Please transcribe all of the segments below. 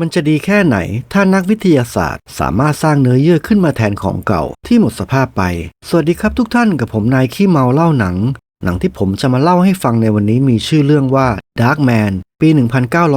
มันจะดีแค่ไหน ถ้านักวิทยาศาสตร์ สามารถสร้างเนื้อเยื่อขึ้นมาแทนของเก่าที่หมดสภาพไป สวัสดีครับทุกท่านกับผมนายขี้เมาเล่าหนัง หนังที่ผมจะมาเล่าให้ฟังในวันนี้มีชื่อเรื่องว่า Dark Man ปี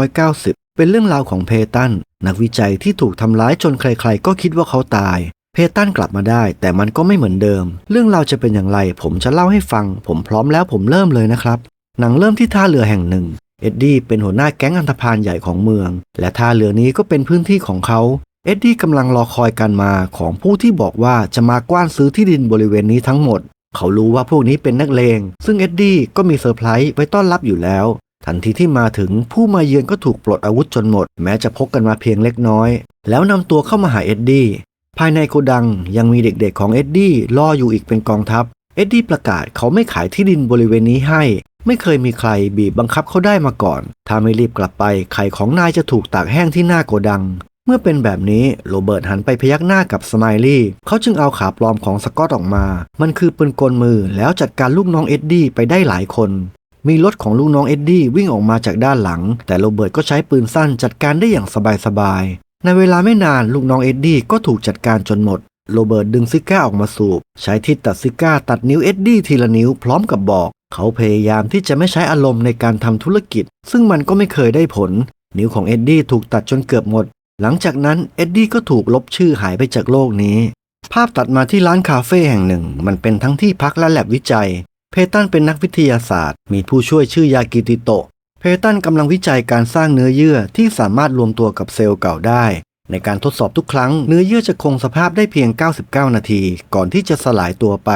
1990 เป็นเรื่องราวของเพตัน นักวิจัยที่ถูกทำร้ายจนใครๆ ก็คิดว่าเขาตาย เพตันกลับมาได้ แต่มันก็ไม่เหมือนเดิม เรื่องราวจะเป็นอย่างไร ผมจะเล่าให้ฟัง ผมพร้อมแล้วผมเริ่มเลยนะครับหนังเริ่มที่ท่าเรือแห่งหนึ่ง เอ็ดดี้เป็นหัวหน้าแก๊งอันธพาลใหญ่ของเมือง และท่าเรือนี้ก็เป็นพื้นที่ของเขา เอ็ดดี้กำลังรอคอยการมาของผู้ที่บอกว่าจะมากว้านซื้อที่ดินบริเวณนี้ทั้งหมด เขารู้ว่าพวกนี้เป็นนักเลง ซึ่งเอ็ดดี้ก็มีเซอร์ไพรส์ไว้ต้อนรับอยู่แล้ว ทันทีที่มาถึงผู้มาเยือนก็ถูกปลดอาวุธจนหมด แม้จะพกกันมาเพียงเล็กน้อย แล้วนำตัวเข้ามาหาเอ็ดดี้ ภายในโกดังยังมีเด็กๆของเอ็ดดี้รออยู่อีกเป็นกองทัพ เอ็ดดี้ประกาศเขาไม่ขายที่ดินบริเวณนี้ให้ ไม่เคยมีใครบีบบังคับเขาได้มาก่อน ถ้าไม่รีบกลับไปไข่ของนายจะถูกตากแห้งที่หน้าโกดัง เมื่อเป็นแบบนี้โรเบิร์ตหันไปพยักหน้ากับสไมลี่เขาจึงเอาขาปลอมของสกอตออกมา มันคือปืนกลมือแล้วจัดการลูกน้องเอ็ดดี้ไปได้หลายคน มีรถของลูกน้องเอ็ดดี้วิ่งออกมาจากด้านหลัง แต่โรเบิร์ตก็ใช้ปืนสั้นจัดการได้อย่างสบายๆในเวลาไม่นานลูกน้องเอ็ดดี้ก็ถูกจัดการจนหมดโรเบิร์ตดึงซิก้าออกมาสูบ ใช้ที่ตัดซิก้าตัดนิ้วเอ็ดดี้ทีละนิ้วพร้อมกับบอก เขาพยายามที่จะไม่ใช้อารมณ์ในการทำธุรกิจ ซึ่งมันก็ไม่เคยได้ผล นิ้วของเอ็ดดี้ถูกตัดจนเกือบหมด หลังจากนั้นเอ็ดดี้ก็ถูกลบชื่อหายไปจากโลกนี้ ภาพตัดมาที่ร้านคาเฟ่แห่งหนึ่ง มันเป็นทั้งที่พักและแลบวิจัย เพตันเป็นนักวิทยาศาสตร์ มีผู้ช่วยชื่อยากิติโตะ เพตันกำลังวิจัยการสร้างเนื้อเยื่อที่สามารถรวมตัวกับเซลล์เก่าได้ ในการทดสอบทุกครั้งเนื้อเยื่อจะคงสภาพได้เพียง 99 นาที ก่อนที่จะสลายตัวไป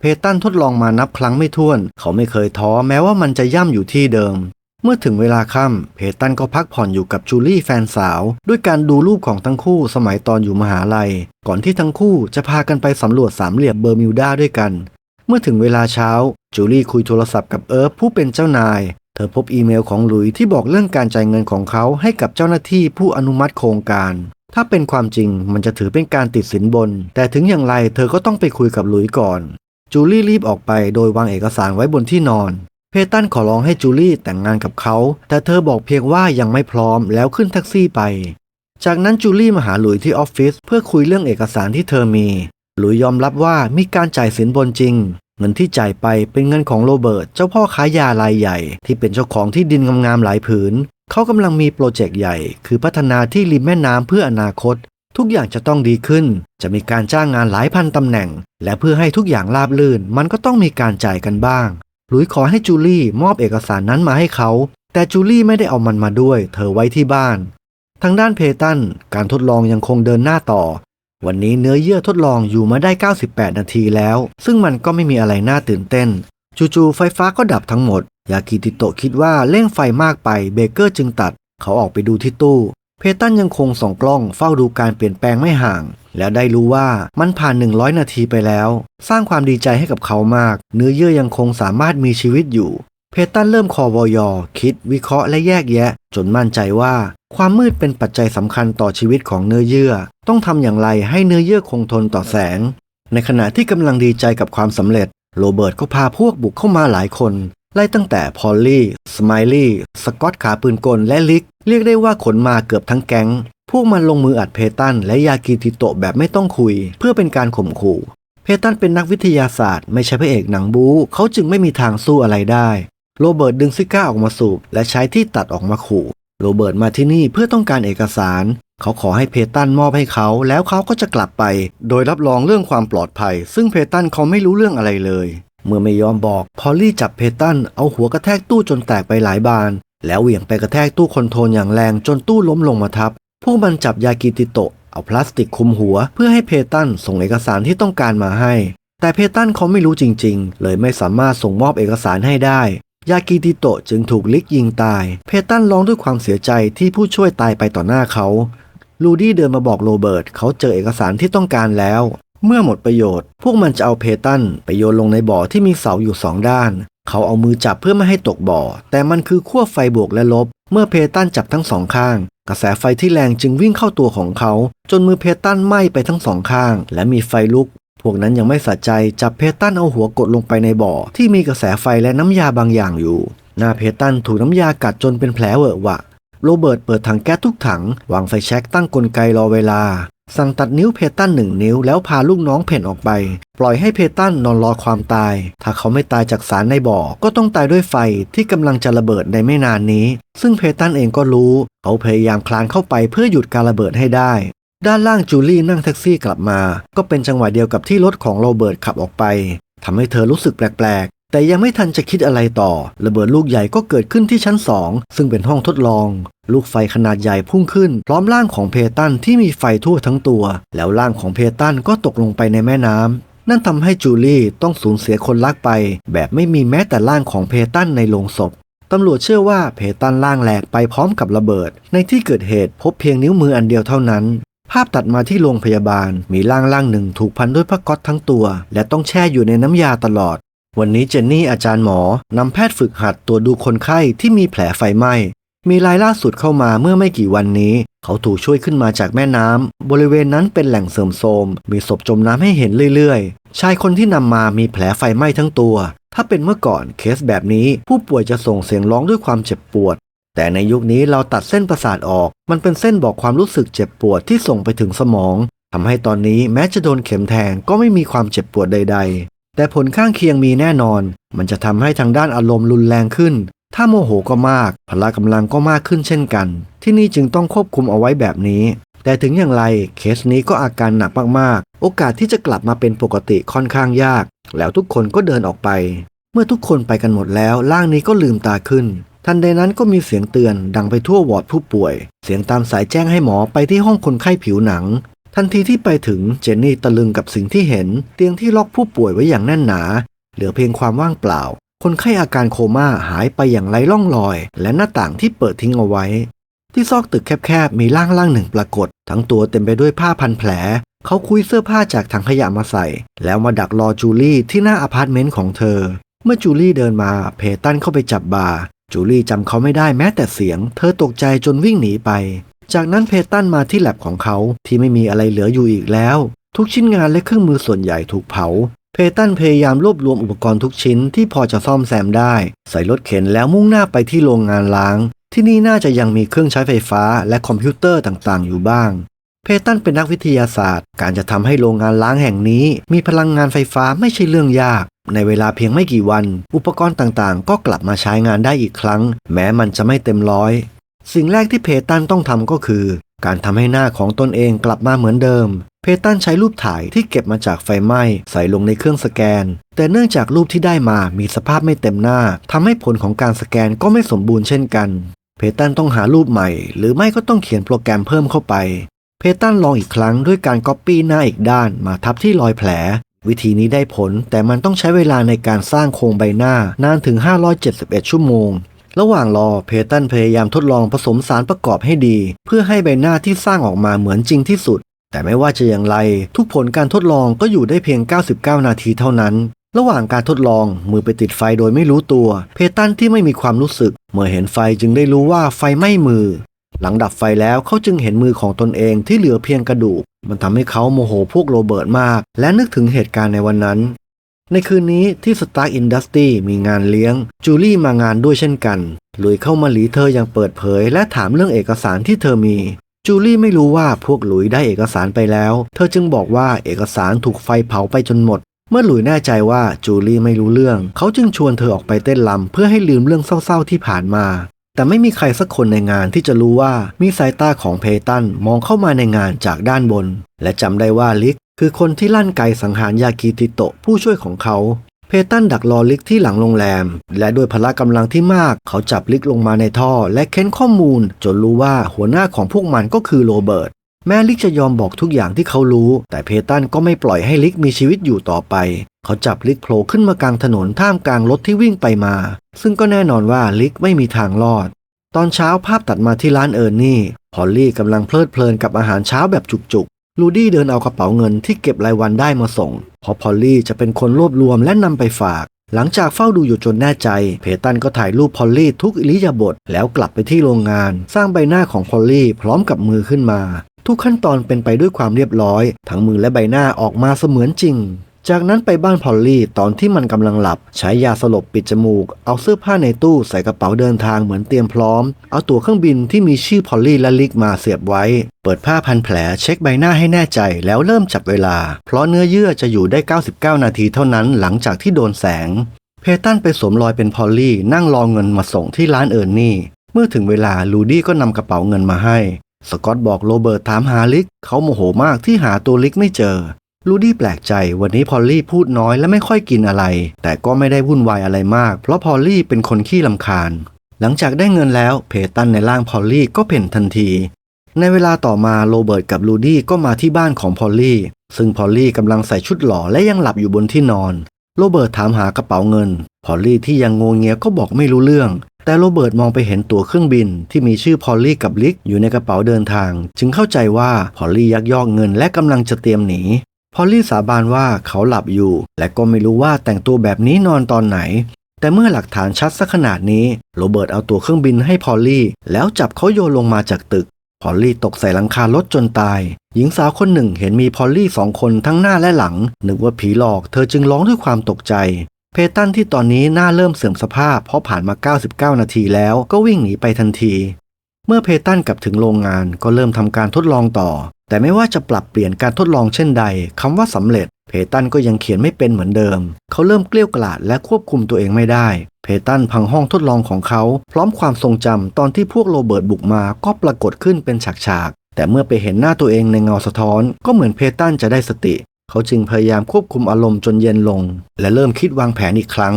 เพตันทดลองมานับครั้งไม่ถ้วน เขาไม่เคยท้อแม้ว่ามันจะย่ำอยู่ที่เดิม เมื่อถึงเวลาค่ำเพตันก็พักผ่อนอยู่กับจูลี่แฟนสาว ด้วยการดูรูปของทั้งคู่สมัยตอนอยู่มหาลัย ก่อนที่ทั้งคู่จะพากันไปสำรวจสามเหลี่ยมเบอร์มิวดาด้วยกัน เมื่อถึงเวลาเช้า จูลี่คุยโทรศัพท์กับเอิร์ฟผู้เป็นเจ้านาย เธอพบอีเมลของหลุยที่บอกเรื่องการจ่ายเงินของเขาให้กับเจ้าหน้าที่ผู้อนุมัติโครงการถ้าเป็นความจริงมันจะถือเป็นการติดสินบน แต่ถึงอย่างไรเธอก็ต้องไปคุยกับหลุยก่อน จูลี่รีบออกไปโดยวางเอกสารไว้บนที่นอน เพตันขอร้องให้จูลี่แต่งงานกับเขา แต่เธอบอกเพียงว่ายังไม่พร้อมแล้วขึ้นแท็กซี่ไป จากนั้นจูลี่มาหาหลุยที่ออฟฟิศเพื่อคุยเรื่องเอกสารที่เธอมี หลุยยอมรับว่ามีการจ่ายสินบนจริง เงินที่จ่ายไปเป็นเงินของโรเบิร์ตเจ้าพ่อค้ายารายใหญ่ ที่เป็นเจ้าของที่ดินงามๆหลายผืน เขากำลังมีโปรเจกต์ใหญ่ คือพัฒนาที่ริมแม่น้ำเพื่ออนาคต ทุกอย่างจะต้องดีขึ้น จะมีการจ้างงานหลายพันตำแหน่ง และเพื่อให้ทุกอย่างราบรื่น มันก็ต้องมีการจ่ายกันบ้าง หลุยขอให้จูลี่มอบเอกสารนั้นมาให้เขา แต่จูลี่ไม่ได้เอามันมาด้วย เธอไว้ที่บ้าน ทางด้านเพตัน การทดลองยังคงเดินหน้าต่อ วันนี้เนื้อเยื่อทดลองอยู่มาได้ 98 นาทีแล้ว ซึ่งมันก็ไม่มีอะไรน่าตื่นเต้น จู่ๆไฟฟ้าก็ดับทั้งหมด ยากิติโตะคิดว่าเร่งไฟมากไป เบเกอร์จึงตัด เขาออกไปดูที่ตู้ เพตันยังคงส่องกล้องเฝ้าดูการเปลี่ยนแปลงไม่ห่าง แล้วได้รู้ว่ามันผ่าน 100 นาทีไปแล้ว สร้างความดีใจให้กับเขามาก เนื้อเยื่อยังคงสามารถมีชีวิตอยู่ เพตันเริ่มคอวอยอ คิด วิเคราะห์และแยกแยะ จนมั่นใจว่า ความมืดเป็นปัจจัยสำคัญต่อชีวิตของเนื้อเยื่อ ต้องทำอย่างไรให้เนื้อเยื่อคงทนต่อแสง ในขณะที่กำลังดีใจกับความสำเร็จ โรเบิร์ตก็พาพวกบุกเข้ามาหลายคนไล่ตั้งแต่พอลลี่ สไมลี่ สกอตขาปืนกลและลิก เรียกได้ว่าขนมาเกือบทั้งแก๊ง พวกมันลงมืออัดเพตันและยากิติโตะแบบไม่ต้องคุย เพื่อเป็นการข่มขู่ เพตันเป็นนักวิทยาศาสตร์ ไม่ใช่พระเอกหนังบู๊เขาจึงไม่มีทางสู้อะไรได้ โรเบิร์ตดึงซิก้าออกมาสูบ และใช้ที่ตัดออกมาขู่โรเบิร์ตมาที่นี่เพื่อต้องการเอกสาร เขาขอให้เพตันมอบให้เขา แล้วเขาก็จะกลับไป โดยรับรองเรื่องความปลอดภัย ซึ่งเพตันเขาไม่รู้เรื่องอะไรเลย เมื่อไม่ยอมบอก พอลลี่จับเพตันเอาหัวกระแทกตู้จนแตกไปหลายบาน แล้วเหวี่ยงไปกระแทกตู้คอนโทรลอย่างแรงจนตู้ล้มลงมาทับพวกมันจับยากิติโตะเอาพลาสติกคลุมหัว เพื่อให้เพตันส่งเอกสารที่ต้องการมาให้ แต่เพตันเขาไม่รู้จริง ๆ เลยไม่สามารถส่งมอบเอกสารให้ได้ ยากิติโตะจึงถูกลิกยิงตาย เพตันร้องด้วยความเสียใจที่ผู้ช่วยตายไปต่อหน้าเขา ลูดี้เดินมาบอกโรเบิร์ตเขาเจอเอกสารที่ต้องการแล้ว เมื่อหมดประโยชน์ พวกมันจะเอาเพตันไปโยนลงในบ่อที่มีเสาอยู่สองด้าน เขาเอามือจับเพื่อไม่ให้ตกบ่อ แต่มันคือขั้วไฟบวกและลบ เมื่อเพตันจับทั้งสองข้าง กระแสไฟที่แรงจึงวิ่งเข้าตัวของเขา จนมือเพตันไหม้ไปทั้งสองข้าง และมีไฟลุก พวกนั้นยังไม่สะใจจับเพตันเอาหัวกดลงไปในบ่อ ที่มีกระแสไฟและน้ำยาบางอย่างอยู่ หน้าเพตันถูกน้ำยากัดจนเป็นแผลเวอะหวะโรเบิร์ตเปิดถังแก๊สทุกถังวางไฟแช็กตั้งกลไกรอเวลา สั่งตัดนิ้วเพตันหนึ่งนิ้วแล้วพาลูกน้องเพ่นออกไป ปล่อยให้เพตันนอนรอความตาย ถ้าเขาไม่ตายจากสารในบ่อ ก็ต้องตายด้วยไฟที่กำลังจะระเบิดในไม่นานนี้ ซึ่งเพตันเองก็รู้ เขาพยายามคลานเข้าไปเพื่อหยุดการระเบิดให้ได้ ด้านล่างจูลี่นั่งแท็กซี่กลับมา ก็เป็นจังหวะเดียวกับที่รถของโรเบิร์ตขับออกไปทำให้เธอรู้สึกแปลก แต่ยังไม่ทันจะคิดอะไรต่อ ระเบิดลูกใหญ่ก็เกิดขึ้นที่ชั้นสองซึ่งเป็นห้องทดลอง ลูกไฟขนาดใหญ่พุ่งขึ้น พร้อมร่างของเพตันที่มีไฟทั่วทั้งตัว แล้วร่างของเพตันก็ตกลงไปในแม่น้ำนั่นทำให้จูลี่ต้องสูญเสียคนรักไป แบบไม่มีแม้แต่ร่างของเพตันในโลงศพ ตำรวจเชื่อว่าเพตันล่างแหลกไปพร้อมกับระเบิด ในที่เกิดเหตุพบเพียงนิ้วมืออันเดียวเท่านั้น ภาพตัดมาที่โรงพยาบาลมีร่างร่างหนึ่งถูกพันด้วยผ้าก๊อตทั้งตัว และต้องแช่อยู่ในน้ำยาตลอด วันนี้เจนนี่อาจารย์หมอนำแพทย์ฝึกหัดตรวดูคนไข้ที่มีแผลไฟไหม้ มีรายล่าสุดเข้ามาเมื่อไม่กี่วันนี้ เขาถูกช่วยขึ้นมาจากแม่น้ำ บริเวณนั้นเป็นแหล่งเสริมโทรม มีศพจมน้ำให้เห็นเรื่อยๆ ชายคนที่นำมามีแผลไฟไหม้ทั้งตัว ถ้าเป็นเมื่อก่อนเคสแบบนี้ผู้ป่วยจะส่งเสียงร้องด้วยความเจ็บปวด แต่ในยุคนี้เราตัดเส้นประสาทออก มันเป็นเส้นบอกความรู้สึกเจ็บปวดที่ส่งไปถึงสมองทำให้ตอนนี้แม้จะโดนเข็มแทงก็ไม่มีความเจ็บปวดใดๆ แต่ผลข้างเคียงมีแน่นอน มันจะทำให้ทางด้านอารมณ์รุนแรงขึ้น ถ้าโมโหก็มาก พละกำลังก็มากขึ้นเช่นกัน ที่นี่จึงต้องควบคุมเอาไว้แบบนี้ แต่ถึงอย่างไรเคสนี้ก็อาการหนักมากๆ โอกาสที่จะกลับมาเป็นปกติค่อนข้างยาก แล้วทุกคนก็เดินออกไป เมื่อทุกคนไปกันหมดแล้วร่างนี้ก็ลืมตาขึ้น ทันใดนั้นก็มีเสียงเตือนดังไปทั่ววอร์ดผู้ป่วย เสียงตามสายแจ้งให้หมอไปที่ห้องคนไข้ผิวหนัง ทันทีที่ไปถึงเจนนี่ตะลึงกับสิ่งที่เห็น เตียงที่ล็อกผู้ป่วยไว้อย่างแน่นหนา เหลือเพียงความว่างเปล่า คนไข้อาการโคม่าหายไปอย่างไร้ร่องรอย และหน้าต่างที่เปิดทิ้งเอาไว้ ที่ซอกตึกแคบๆมีร่างร่างหนึ่งปรากฏ ทั้งตัวเต็มไปด้วยผ้าพันแผล เขาคุยเสื้อผ้าจากถังขยะมาใส่ แล้วมาดักรอจูลี่ที่หน้าอพาร์ตเมนต์ของเธอ เมื่อจูลี่เดินมาเพตันเข้าไปจับบาร์จูลี่จำเขาไม่ได้แม้แต่เสียง เธอตกใจจนวิ่งหนีไป จากนั้นเพตันมาที่แลบของเขาที่ไม่มีอะไรเหลืออยู่อีกแล้ว ทุกชิ้นงานและเครื่องมือส่วนใหญ่ถูกเผา เพตันพยายามรวบรวมอุปกรณ์ทุกชิ้นที่พอจะซ่อมแซมได้ ใส่รถเข็นแล้วมุ่งหน้าไปที่โรงงานล้าง ที่นี่น่าจะยังมีเครื่องใช้ไฟฟ้าและคอมพิวเตอร์ต่างๆ อยู่บ้าง เพตันเป็นนักวิทยาศาสตร์ การจะทำให้โรงงานล้างแห่งนี้ มีพลังงานไฟฟ้าไม่ใช่เรื่องยาก ในเวลาเพียงไม่กี่วัน อุปกรณ์ต่างๆ ก็กลับมาใช้งานได้อีกครั้ง แม้มันจะไม่เต็มร้อย สิ่งแรกที่เพตันต้องทำก็คือ การทำให้หน้าของตนเองกลับมาเหมือนเดิม เพตันใช้รูปถ่ายที่เก็บมาจากไฟไหม้ใส่ลงในเครื่องสแกน แต่เนื่องจากรูปที่ได้มามีสภาพไม่เต็มหน้าทำให้ผลของการสแกนก็ไม่สมบูรณ์เช่นกัน เพตันต้องหารูปใหม่ หรือไม่ก็ต้องเขียนโปรแกรมเพิ่มเข้าไป เพตันลองอีกครั้งด้วยการก๊อปปี้หน้าอีกด้านมาทับที่รอยแผล วิธีนี้ได้ผลแต่มันต้องใช้เวลาในการสร้างโครงใบหน้านานถึง 571 ชั่วโมง ระหว่างรอเพตันพยายามทดลองผสมสารประกอบให้ดี เพื่อให้ใบหน้าที่สร้างออกมาเหมือนจริงที่สุด แต่ไม่ว่าจะอย่างไร ทุกผลการทดลองก็อยู่ได้เพียง 99 นาทีเท่านั้น ระหว่างการทดลองมือไปติดไฟโดยไม่รู้ตัว เพตันที่ไม่มีความรู้สึก เมื่อเห็นไฟจึงได้รู้ว่าไฟไหม้มือ หลังดับไฟแล้วเขาจึงเห็นมือของตนเองที่เหลือเพียงกระดูก มันทำให้เขาโมโหพวกโรเบิร์ตมาก และนึกถึงเหตุการณ์ในวันนั้น ในคืนนี้ที่สตาร์อินดัสตรีมีงานเลี้ยง จูลี่มางานด้วยเช่นกันลุยเข้ามาหลีเธออย่างเปิดเผย และถามเรื่องเอกสารที่เธอมี จูลี่ไม่รู้ว่าพวกหลุยได้เอกสารไปแล้ว เธอจึงบอกว่าเอกสารถูกไฟเผาไปจนหมด เมื่อหลุยแน่ใจว่าจูลี่ไม่รู้เรื่อง เขาจึงชวนเธอออกไปเต้นรำเพื่อให้ลืมเรื่องเศร้าๆที่ผ่านมา แต่ไม่มีใครสักคนในงานที่จะรู้ว่ามีสายตาของเพตันมองเข้ามาในงานจากด้านบน และจำได้ว่าลิก คือคนที่ลั่นไกสังหารยากิติโตะผู้ช่วยของเขา เพตันดักรอลิกที่หลังโรงแรม และด้วยพละกำลังที่มาก เขาจับลิกลงมาในท่อ และเค้นข้อมูล จนรู้ว่าหัวหน้าของพวกมันก็คือโรเบิร์ตแม้ลิกจะยอมบอกทุกอย่างที่เขารู้ แต่เพตันก็ไม่ปล่อยให้ลิกมีชีวิตอยู่ต่อไป เขาจับลิกโผล่ขึ้นมากลางถนนท่ามกลางรถที่วิ่งไปมา ซึ่งก็แน่นอนว่าลิกไม่มีทางรอด ตอนเช้าภาพตัดมาที่ร้านเอิร์นี่ พอลลี่กำลังเพลิดเพลินกับอาหารเช้าแบบจุกๆ ลูดี้เดินเอากระเป๋าเงินที่เก็บรายวันได้มาส่งเพราะพอลลี่จะเป็นคนรวบรวมและนำไปฝาก หลังจากเฝ้าดูอยู่จนแน่ใจ เพตันก็ถ่ายรูปพอลลี่ทุกอิริยาบถแล้วกลับไปที่โรงงาน สร้างใบหน้าของพอลลี่พร้อมกับมือขึ้นมา ทุกขั้นตอนเป็นไปด้วยความเรียบร้อย ทั้งมือและใบหน้าออกมาเสมือนจริง จากนั้นไปบ้านพอลลี่ตอนที่มันกำลังหลับใช้ยาสลบปิดจมูก เอาเสื้อผ้าในตู้ใส่กระเป๋าเดินทางเหมือนเตรียมพร้อม เอาตั๋วเครื่องบินที่มีชื่อพอลลี่และลิกมาเสียบไว้ เปิดผ้าพันแผลเช็คใบหน้าให้แน่ใจแล้วเริ่มจับเวลา เพราะเนื้อเยื่อจะอยู่ได้ 99 นาทีเท่านั้นหลังจากที่โดนแสง เพตันไปสวมรอยเป็นพอลลี่นั่งรอเงินมาส่งที่ร้านเอิร์นนี่ เมื่อถึงเวลาลูดี้ก็นำกระเป๋าเงินมาให้ สกอตบอกโรเบิร์ตถามหาลิกเขาโมโหมากที่หาตัวลิกไม่เจอ ลูดี้แปลกใจวันนี้พอลลี่พูดน้อยและไม่ค่อยกินอะไร แต่ก็ไม่ได้วุ่นวายอะไรมาก เพราะพอลลี่เป็นคนขี้ลำคาญ หลังจากได้เงินแล้วเพตันในร่างพอลลี่ก็เพ่นทันที ในเวลาต่อมาโรเบิร์ตกับลูดี้ก็มาที่บ้านของพอลลี่ ซึ่งพอลลี่กำลังใส่ชุดหล่อและยังหลับอยู่บนที่นอน โรเบิร์ตถามหากระเป๋าเงิน พอลลี่ที่ยังงงเงียก็บอกไม่รู้เรื่อง แต่โรเบิร์ตมองไปเห็นตั๋วเครื่องบิน ที่มีชื่อพอลลี่กับลิกอยู่ในกระเป๋าเดินทาง จึงเข้าใจว่าพอลลี่ยักยอกเงินและกำลังจะเตรียมหนี พอลลี่สาบานว่าเขาหลับอยู่ และก็ไม่รู้ว่าแต่งตัวแบบนี้นอนตอนไหน แต่เมื่อหลักฐานชัดสักขนาดนี้ โรเบิร์ตเอาตัวเครื่องบินให้พอลลี่ แล้วจับเขาโยนลงมาจากตึก พอลลี่ตกใส่หลังคารถจนตาย หญิงสาวคนหนึ่งเห็นมีพอลลี่สองคนทั้งหน้าและหลัง นึกว่าผีหลอกเธอจึงร้องด้วยความตกใจ เพตันที่ตอนนี้หน้าเริ่มเสื่อมสภาพเพราะผ่านมา 99 นาทีแล้วก็วิ่งหนีไปทันทีเมื่อเพตันกลับถึงโรงงานก็เริ่มทำการทดลองต่อ แต่ไม่ว่าจะปรับเปลี่ยนการทดลองเช่นใดคำว่าสำเร็จ เพตันก็ยังเขียนไม่เป็นเหมือนเดิม เขาเริ่มเกลี้ยวกล่อดและควบคุมตัวเองไม่ได้ เพตันพังห้องทดลองของเขา พร้อมความทรงจำตอนที่พวกโรเบิร์ตบุกมาก็ปรากฏขึ้นเป็นฉากๆแต่เมื่อไปเห็นหน้าตัวเองในเงาสะท้อน ก็เหมือนเพตันจะได้สติ เขาจึงพยายามควบคุมอารมณ์จนเย็นลง และเริ่มคิดวางแผนอีกครั้ง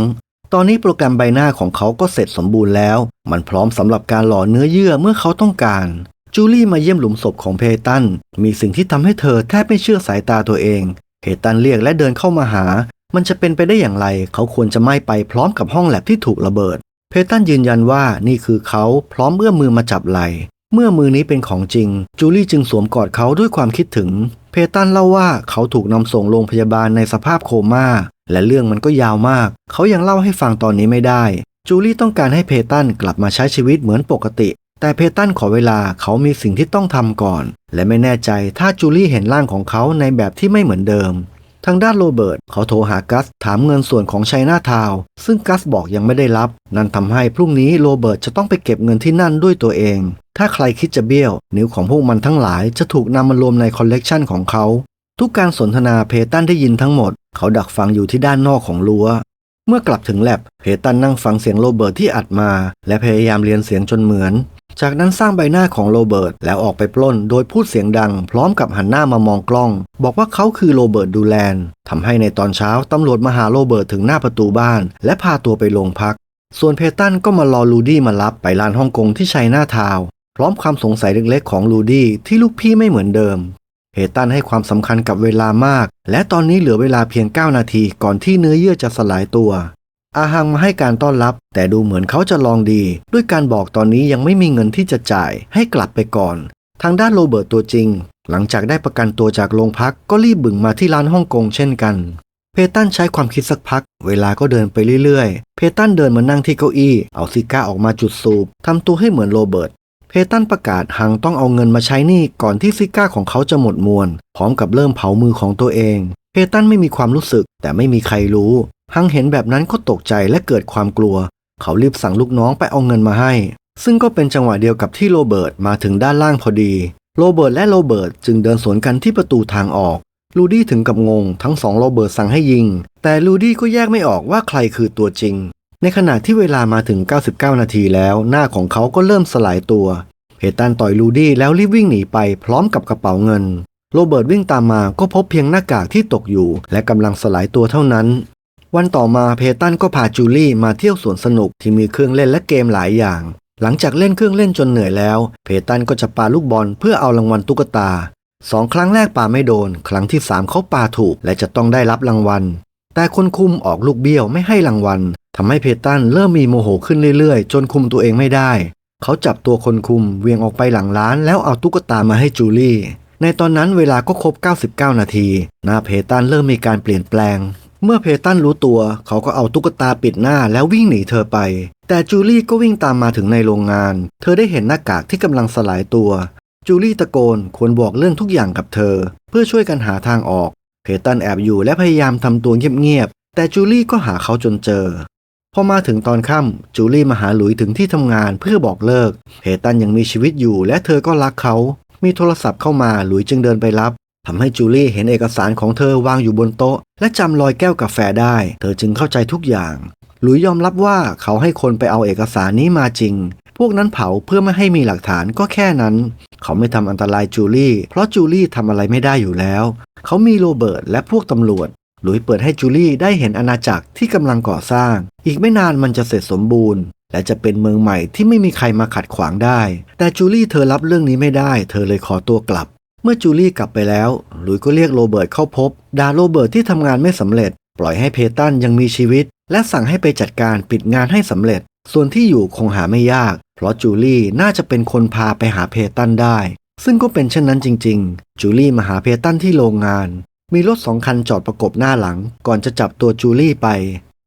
ตอนนี้โปรแกรมใบหน้าของเขาก็เสร็จสมบูรณ์แล้ว มันพร้อมสำหรับการหล่อเนื้อเยื่อเมื่อเขาต้องการ จูลี่มาเยี่ยมหลุมศพของเพตัน มีสิ่งที่ทำให้เธอแทบไม่เชื่อสายตาตัวเอง เพตันเรียกและเดินเข้ามาหา มันจะเป็นไปได้อย่างไร เขาควรจะไม่ไปพร้อมกับห้องแลบที่ถูกระเบิด เพตันยืนยันว่านี่คือเขาพร้อมเอื้อมมือมาจับไหล่เมื่อมือนี้เป็นของจริง จูลี่จึงสวมกอดเขาด้วยความคิดถึง เพตันเล่าว่าเขาถูกนำส่งโรงพยาบาลในสภาพโคม่า และเรื่องมันก็ยาวมาก เขายังเล่าให้ฟังตอนนี้ไม่ได้จูลี่ต้องการให้เพตันกลับมาใช้ชีวิตเหมือนปกติ แต่เพตันขอเวลาเขามีสิ่งที่ต้องทำก่อน และไม่แน่ใจถ้าจูลี่เห็นร่างของเขาในแบบที่ไม่เหมือนเดิม ทางด้านโรเบิร์ตเขาโทรหากัสถามเงินส่วนของชัยนาทาว ซึ่งกัสบอกยังไม่ได้รับ นั่นทำให้พรุ่งนี้โรเบิร์ตจะต้องไปเก็บเงินที่นั่นด้วยตัวเอง ถ้าใครคิดจะเบี้ยว นิ้วของพวกมันทั้งหลายจะถูกนำมารวมในคอลเลกชันของเขา ทุกการสนทนาเพตันได้ยินทั้งหมด เขาดักฟังอยู่ที่ด้านนอกของรั้วเมื่อกลับถึงแลบเพตันนั่งฟังเสียงโรเบิร์ตที่อัดมา และพยายามเรียนเสียงจนเหมือน จากนั้นสร้างใบหน้าของโรเบิร์ตแล้วออกไปปล้นโดยพูดเสียงดัง พร้อมกับหันหน้ามามองกล้อง บอกว่าเขาคือโรเบิร์ตดูแลนทำให้ในตอนเช้าตำรวจมาหาโรเบิร์ตถึงหน้าประตูบ้าน และพาตัวไปโรงพัก ส่วนเพตันก็มารอลูดี้มารับไปลานฮ่องกงที่ชัยหน้าทาวพร้อมความสงสัยเล็กๆของลูดี้ที่ลูกพี่ไม่เหมือนเดิมเพตันให้ความสำคัญกับเวลามาก และตอนนี้เหลือเวลาเพียง 9 นาทีก่อนที่เนื้อเยื่อจะสลายตัว อาฮังมาให้การต้อนรับ แต่ดูเหมือนเขาจะลองดี ด้วยการบอกตอนนี้ยังไม่มีเงินที่จะจ่ายให้กลับไปก่อน ทางด้านโรเบิร์ตตัวจริง หลังจากได้ประกันตัวจากโรงพักก็รีบบึ่งมาที่ร้านฮ่องกงเช่นกัน เพตันใช้ความคิดสักพัก เวลาก็เดินไปเรื่อยๆ เพตันเดินมานั่งที่เก้าอี้ เอาซิก้าออกมาจุดสูบทำตัวให้เหมือนโรเบิร์ตเพตันประกาศฮังต้องเอาเงินมาใช้หนี้ก่อนที่ซิก้าของเขาจะหมดมวลพร้อมกับเริ่มเผามือของตัวเองเพตันไม่มีความรู้สึกแต่ไม่มีใครรู้ ฮังเห็นแบบนั้นก็ตกใจและเกิดความกลัว เขารีบสั่งลูกน้องไปเอาเงินมาให้ ซึ่งก็เป็นจังหวะเดียวกับที่โรเบิร์ตมาถึงด้านล่างพอดี โรเบิร์ตและโรเบิร์ตจึงเดินสวนกันที่ประตูทางออก ลูดี้ถึงกับงง ทั้งสองโรเบิร์ตสั่งให้ยิง แต่ลูดี้ก็แยกไม่ออกว่าใครคือตัวจริง ในขณะที่เวลามาถึง 99 นาทีแล้ว หน้าของเขาก็เริ่มสลายตัว เพตันต่อยลูดี้แล้วรีบวิ่งหนีไปพร้อมกับกระเป๋าเงินโรเบิร์ตวิ่งตามมาก็พบเพียงหน้ากากที่ตกอยู่ และกำลังสลายตัวเท่านั้น วันต่อมาเพตันก็พาจูลี่มาเที่ยวสวนสนุกที่มีเครื่องเล่นและเกมหลายอย่าง หลังจากเล่นเครื่องเล่นจนเหนื่อยแล้ว เพตันก็จะปาลูกบอลเพื่อเอารางวัลตุ๊กตาสองครั้งแรกปาไม่โดน ครั้งที่สามเขาปาถูกและจะต้องได้รับรางวัล แต่คนคุมออกลูกเบี้ยวไม่ให้รางวัลทำให้เพตันเริ่มมีโมโหขึ้นเรื่อยๆ จนคุมตัวเองไม่ได้ เขาจับตัวคนคุมเวียงออกไปหลังร้านแล้วเอาตุ๊กตามาให้จูลี่ ในตอนนั้นเวลาก็ครบ 99 นาทีหน้าเพตันเริ่มมีการเปลี่ยนแปลง เมื่อเพตันรู้ตัวเขาก็เอาตุ๊กตาปิดหน้าแล้ววิ่งหนีเธอไป แต่จูลี่ก็วิ่งตามมาถึงในโรงงาน เธอได้เห็นหน้ากากที่กำลังสลายตัว จูลี่ตะโกนควรบอกเรื่องทุกอย่างกับเธอ เพื่อช่วยกันหาทางออก เพตันแอบอยู่และพยายามทำตัวเงียบๆ แต่จูลี่ก็หาเขาจนเจอ พอมาถึงตอนค่ำจูลี่มาหาหลุยถึงที่ทำงานเพื่อบอกเลิก เพตันยังมีชีวิตอยู่และเธอก็รักเขา มีโทรศัพท์เข้ามาหลุยจึงเดินไปรับ ทำให้จูลี่เห็นเอกสารของเธอวางอยู่บนโต๊ะ และจำรอยแก้วกาแฟได้ เธอจึงเข้าใจทุกอย่าง หลุยยอมรับว่าเขาให้คนไปเอาเอกสารนี้มาจริง พวกนั้นเผาเพื่อไม่ให้มีหลักฐานก็แค่นั้น เขาไม่ทำอันตรายจูลี่ เพราะจูลี่ทำอะไรไม่ได้อยู่แล้ว เขามีโรเบิร์ตและพวกตำรวจ หลุยเปิดให้จูลี่ได้เห็นอาณาจักรที่กำลังก่อสร้าง อีกไม่นานมันจะเสร็จสมบูรณ์และจะเป็นเมืองใหม่ที่ไม่มีใครมาขัดขวางได้ แต่จูลี่เธอรับเรื่องนี้ไม่ได้ เธอเลยขอตัวกลับ เมื่อจูลี่กลับไปแล้วลุยก็เรียกโรเบิร์ตเข้าพบด่าโรเบิร์ตที่ทำงานไม่สำเร็จ ปล่อยให้เพตันยังมีชีวิต และสั่งให้ไปจัดการปิดงานให้สำเร็จ ส่วนที่อยู่คงหาไม่ยาก เพราะจูลี่น่าจะเป็นคนพาไปหาเพตันได้ ซึ่งก็เป็นเช่นนั้นจริง ๆ จูลี่มาหาเพตันที่โรงงาน มีรถสองคันจอดประกบหน้าหลัง ก่อนจะจับตัวจูลี่ไป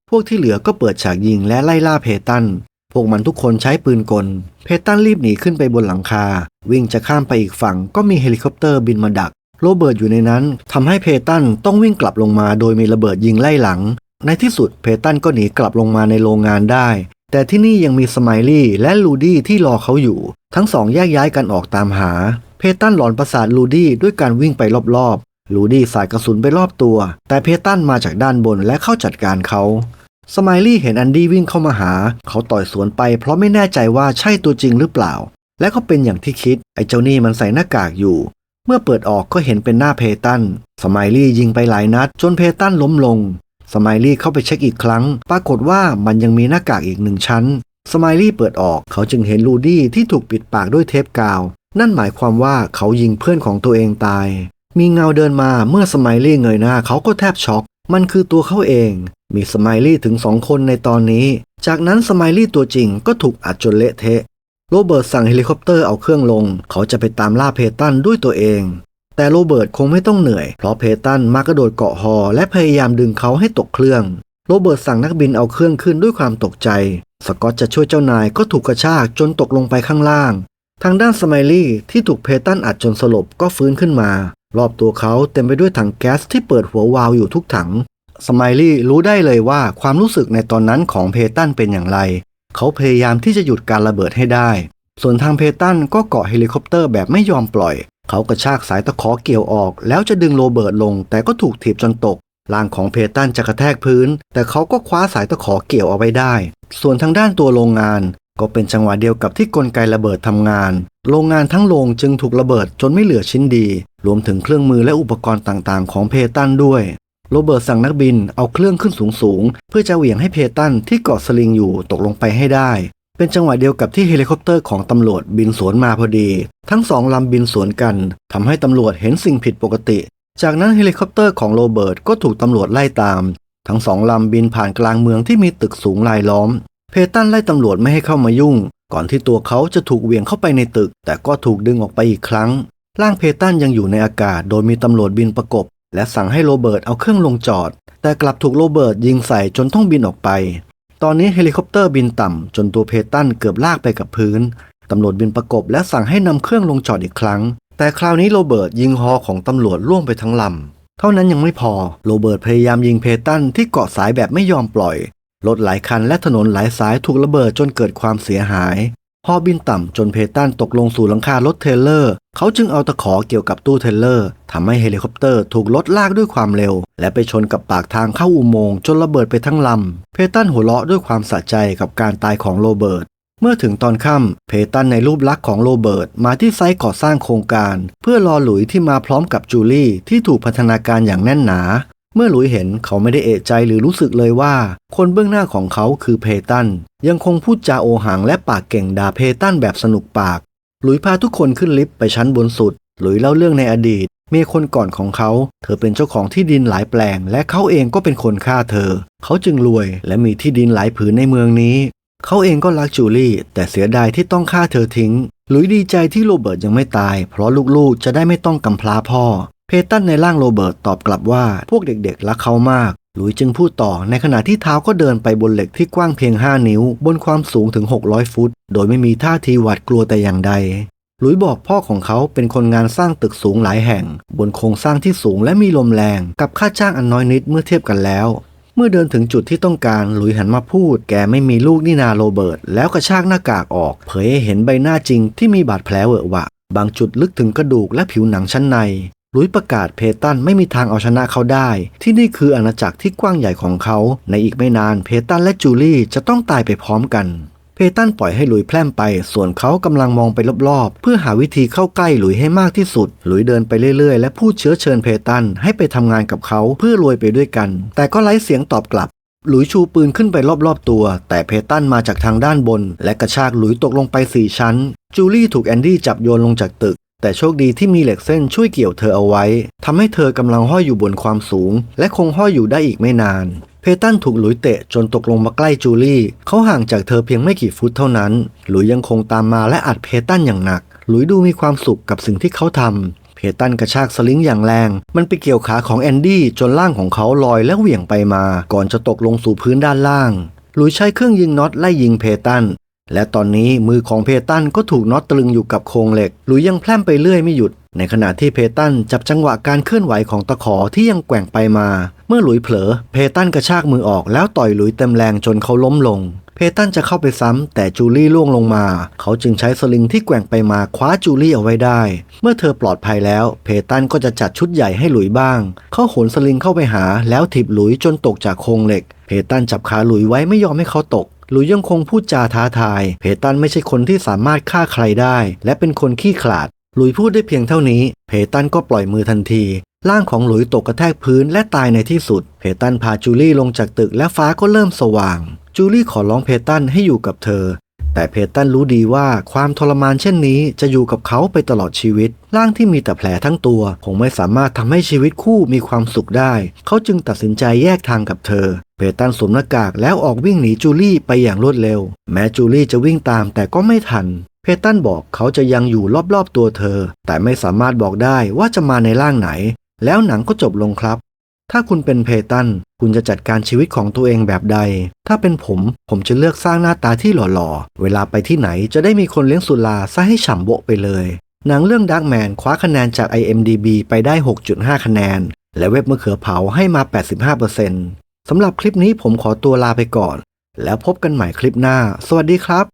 พวกที่เหลือก็เปิดฉากยิงและไล่ล่าเพตัน พวกมันทุกคนใช้ปืนกล เพตันรีบหนีขึ้นไปบนหลังคา วิ่งจะข้ามไปอีกฝั่งก็มีเฮลิคอปเตอร์บินมาดัก โรเบิร์ตอยู่ในนั้นทำให้เพตันต้องวิ่งกลับลงมาโดยมีระเบิดยิงไล่หลัง ในที่สุดเพตันก็หนีกลับลงมาในโรงงานได้ แต่ที่นี่ยังมีสไมลี่และลูดี้ที่รอเขาอยู่ ทั้งสองแยกย้ายกันออกตามหา เพตันหลอนประสาทลูดี้ด้วยการวิ่งไปรอบๆลูดี้สายกระสุนไปรอบตัว แต่เพตันมาจากด้านบนและเข้าจัดการเขา สไมลี่เห็นแอนดี้วิ่งเข้ามาหา เขาต่อยสวนไปเพราะไม่แน่ใจว่าใช่ตัวจริงหรือเปล่า และก็เป็นอย่างที่คิด ไอ้เจ้านี่มันใส่หน้ากากอยู่ เมื่อเปิดออกก็เห็นเป็นหน้าเพตัน สไมลี่ยิงไปหลายนัด จนเพตันล้มลง สไมลี่เข้าไปเช็คอีกครั้ง ปรากฏว่ามันยังมีหน้ากากอีกหนึ่งชั้น สไมลี่เปิดออก เขาจึงเห็นลูดี้ที่ถูกปิดปากด้วยเทปกาว นั่นหมายความว่าเขายิงเพื่อนของตัวเองตาย มีเงาเดินมาเมื่อสไมลี่เงยหน้าเขาก็แทบช็อก มันคือตัวเขาเอง มีสไมลี่ถึงสองคนในตอนนี้ จากนั้นสไมลี่ตัวจริงก็ถูกอัดจนเละเทะ โรเบิร์ตสั่งเฮลิคอปเตอร์เอาเครื่องลง เขาจะไปตามล่าเพตันด้วยตัวเอง แต่โรเบิร์ตคงไม่ต้องเหนื่อย เพราะเพตันมากระโดดเกาะฮอและพยายามดึงเขาให้ตกเครื่อง โรเบิร์ตสั่งนักบินเอาเครื่องขึ้นด้วยความตกใจ สกอตจะช่วยเจ้านายก็ถูกกระชากจนตกลงไปข้างล่าง ทางด้านสไมลี่ที่ถูกเพตันอัดจนสลบก็ฟื้นขึ้นมา รอบตัวเขาเต็มไปด้วยถังแก๊สที่เปิดหัววาล์วอยู่ทุกถัง สไมลี่รู้ได้เลยว่าความรู้สึกในตอนนั้นของเพตันเป็นอย่างไร เขาพยายามที่จะหยุดการระเบิดให้ได้ ส่วนทางเพตันก็เกาะเฮลิคอปเตอร์แบบไม่ยอมปล่อย เขากระชากสายตะขอเกี่ยวออก แล้วจะดึงโรเบิร์ตลง แต่ก็ถูกถีบจนตกร่างของเพตันจะกระแทกพื้น แต่เขาก็คว้าสายตะขอเกี่ยวเอาไว้ได้ ส่วนทางด้านตัวโรงงาน ก็เป็นจังหวะเดียวกับที่กลไกระเบิดทำงาน โรงงานทั้งโรงจึงถูกระเบิดจนไม่เหลือชิ้นดี รวมถึงเครื่องมือและอุปกรณ์ต่างๆ ของเพตันด้วย โรเบิร์ตสั่งนักบินเอาเครื่องขึ้นสูงๆ เพื่อจะเหวี่ยงให้เพตันที่เกาะสลิงอยู่ตกลงไปให้ได้ เป็นจังหวะเดียวกับที่เฮลิคอปเตอร์ของตำรวจบินสวนมาพอดี ทั้งสองลำบินสวนกันทำให้ตำรวจเห็นสิ่งผิดปกติ จากนั้นเฮลิคอปเตอร์ของโรเบิร์ตก็ถูกตำรวจไล่ตาม ทั้งสองลำบินผ่านกลางเมืองที่มีตึกสูงรายล้อม เพตันไล่ตำรวจไม่ให้เข้ามายุ่ง ก่อนที่ตัวเขาจะถูกเหวี่ยงเข้าไปในตึก แต่ก็ถูกดึงออกไปอีกครั้งร่างเพตันยังอยู่ในอากาศโดยมีตำรวจบินประกบ และสั่งให้โรเบิร์ตเอาเครื่องลงจอด แต่กลับถูกโรเบิร์ตยิงใส่จนต้องบินออกไป ตอนนี้เฮลิคอปเตอร์บินต่ำ จนตัวเพตันเกือบลากไปกับพื้น ตำรวจบินประกบและสั่งให้นำเครื่องลงจอดอีกครั้ง แต่คราวนี้โรเบิร์ตยิงฮอของตำรวจล่วงไปทั้งลำ เท่านั้นยังไม่พอ โรเบิร์ตพยายามยิงเพตันที่เกาะสายแบบไม่ยอมปล่อย รถหลายคันและถนนหลายสายถูกระเบิดจนเกิดความเสียหาย ฮอบินต่ำจนเพตันตกลงสู่หลังคารถเทเลอร์ เขาจึงเอาตะขอเกี่ยวกับตู้เทเลอร์ทำให้เฮลิคอปเตอร์ถูกรถลากด้วยความเร็ว และไปชนกับปากทางเข้าอุโมงค์จนระเบิดไปทั้งลำ เพตันหัวเราะด้วยความสะใจกับการตายของโรเบิร์ต เมื่อถึงตอนค่ำเพตันในรูปลักษณ์ของโรเบิร์ตมาที่ไซต์ก่อสร้างโครงการ เพื่อรอหลุยที่มาพร้อมกับจูลี่ที่ถูกพัฒนาการอย่างแน่นหนา เมื่อหลุยเห็นเขาไม่ได้เอะใจหรือรู้สึกเลยว่า คนเบื้องหน้าของเขาคือเพตัน ยังคงพูดจาโอหังและปากเก่งด่าเพตันแบบสนุกปาก หลุยพาทุกคนขึ้นลิฟต์ไปชั้นบนสุด หลุยเล่าเรื่องในอดีต เมียคนก่อนของเขา เธอเป็นเจ้าของที่ดินหลายแปลง และเขาเองก็เป็นคนฆ่าเธอ เขาจึงรวยและมีที่ดินหลายผืนในเมืองนี้ เขาเองก็รักจูลี่ แต่เสียดายที่ต้องฆ่าเธอทิ้ง หลุยดีใจที่โรเบิร์ตยังไม่ตาย เพราะลูกๆจะได้ไม่ต้องกำพร้าพ่อ เพตันในร่างโรเบิร์ตตอบกลับว่าพวกเด็กๆรักเขามาก หลุยจึงพูดต่อในขณะที่เท้าก็เดินไปบนเหล็กที่กว้างเพียง 5 นิ้ว บนความสูงถึง 600 ฟุต โดยไม่มีท่าทีหวาดกลัวแต่อย่างใดหลุยบอกพ่อของเขาเป็นคนงานสร้างตึกสูงหลายแห่ง บนโครงสร้างที่สูงและมีลมแรง กับค่าจ้างอันน้อยนิดเมื่อเทียบกันแล้ว เมื่อเดินถึงจุดที่ต้องการหลุยหันมาพูด แกไม่มีลูกนี่นาโรเบิร์ตแล้วกระชากหน้ากากออก เผยให้เห็นใบหน้าจริงที่มีบาดแผลเวอะหวะ บางจุดลึกถึงกระดูกและผิวหนังชั้นใน ลุยประกาศเพตันไม่มีทางเอาชนะเขาได้ ที่นี่คืออาณาจักรที่กว้างใหญ่ของเขา ในอีกไม่นานเพตันและจูลี่จะต้องตายไปพร้อมกัน เพตันปล่อยให้หลุยแพร่มไป ส่วนเขากำลังมองไปรอบๆ เพื่อหาวิธีเข้าใกล้หลุยให้มากที่สุด หลุยเดินไปเรื่อยๆ และพูดเชื้อเชิญเพตันให้ไปทำงานกับเขาเพื่อรวยไปด้วยกัน แต่ก็ไร้เสียงตอบกลับหลุยชูปืนขึ้นไปรอบๆตัว แต่เพตันมาจากทางด้านบน และกระชากหลุยตกลงไปสี่ชั้น จูลี่ถูกแอนดี้จับโยนลงจากตึก แต่โชคดีที่มีเหล็กเส้นช่วยเกี่ยวเธอเอาไว้ทำให้เธอกำลังห้อยอยู่บนความสูง และคงห้อยอยู่ได้อีกไม่นาน เพตันถูกหลุยเตะจนตกลงมาใกล้จูลี่เขาห่างจากเธอเพียงไม่กี่ฟุตเท่านั้น หลุยยังคงตามมาและอัดเพตันอย่างหนัก หลุยดูมีความสุขกับสิ่งที่เขาทำเพตันกระชากสลิงอย่างแรง มันไปเกี่ยวขาของแอนดี้จนร่างของเขาลอยและเหวี่ยงไปมา ก่อนจะตกลงสู่พื้นด้านล่าง หลุยใช้เครื่องยิงน็อตไล่ยิงเพตัน และตอนนี้มือของเพตันก็ถูกน็อตตรึงอยู่กับโครงเหล็ก หลุยยังแพร่ไปเรื่อยไม่หยุด ในขณะที่เพตันจับจังหวะการเคลื่อนไหวของตะขอที่ยังแกว่งไปมา เมื่อหลุยเผลอ เพตันกระชากมือออกแล้วต่อยหลุยเต็มแรงจนเขาล้มลง เพตันจะเข้าไปซ้ำ แต่จูลี่ล่วงลงมา เขาจึงใช้สลิงที่แกว่งไปมาคว้าจูลี่เอาไว้ได้ เมื่อเธอปลอดภัยแล้ว เพตันก็จะจัดชุดใหญ่ให้หลุยบ้าง เขาโหนสลิงเข้าไปหา แล้วถีบหลุยจนตกจากโครงเหล็ก เพตันจับขาหลุยไว้ไม่ยอมให้เขาตก หลุยยังคงพูดจาท้าทาย เพตันไม่ใช่คนที่สามารถฆ่าใครได้ และเป็นคนขี้ขลาด หลุยพูดได้เพียงเท่านี้ เพตันก็ปล่อยมือทันที ร่างของหลุยตกกระแทกพื้นและตายในที่สุด เพตันพาจูลี่ลงจากตึกและฟ้าก็เริ่มสว่าง จูลี่ขอร้องเพตันให้อยู่กับเธอ แต่เพตันรู้ดีว่าความทรมานเช่นนี้จะอยู่กับเขาไปตลอดชีวิต ร่างที่มีแต่แผลทั้งตัวคงไม่สามารถทำให้ชีวิตคู่มีความสุขได้ เขาจึงตัดสินใจแยกทางกับเธอ เพตันสวมหน้ากากแล้วออกวิ่งหนีจูลี่ไปอย่างรวดเร็ว แม้จูลี่จะวิ่งตามแต่ก็ไม่ทัน เพตันบอกเขาจะยังอยู่รอบๆตัวเธอ แต่ไม่สามารถบอกได้ว่าจะมาในร่างไหน แล้วหนังก็จบลงครับ ถ้าคุณเป็นเพตัน คุณจะจัดการชีวิตของตัวเองแบบใด ถ้าเป็นผม ผมจะเลือกสร้างหน้าตาที่หล่อๆ เวลาไปที่ไหนจะได้มีคนเลี้ยงสุราซะให้ฉ่ำโบะไปเลย หนังเรื่อง Dark Man คว้าคะแนนจาก IMDB ไปได้ 6.5 คะแนน และเว็บมะเขือเผาให้มา 85%สำหรับคลิปนี้ผมขอตัวลาไปก่อน แล้วพบกันใหม่คลิปหน้า สวัสดีครับ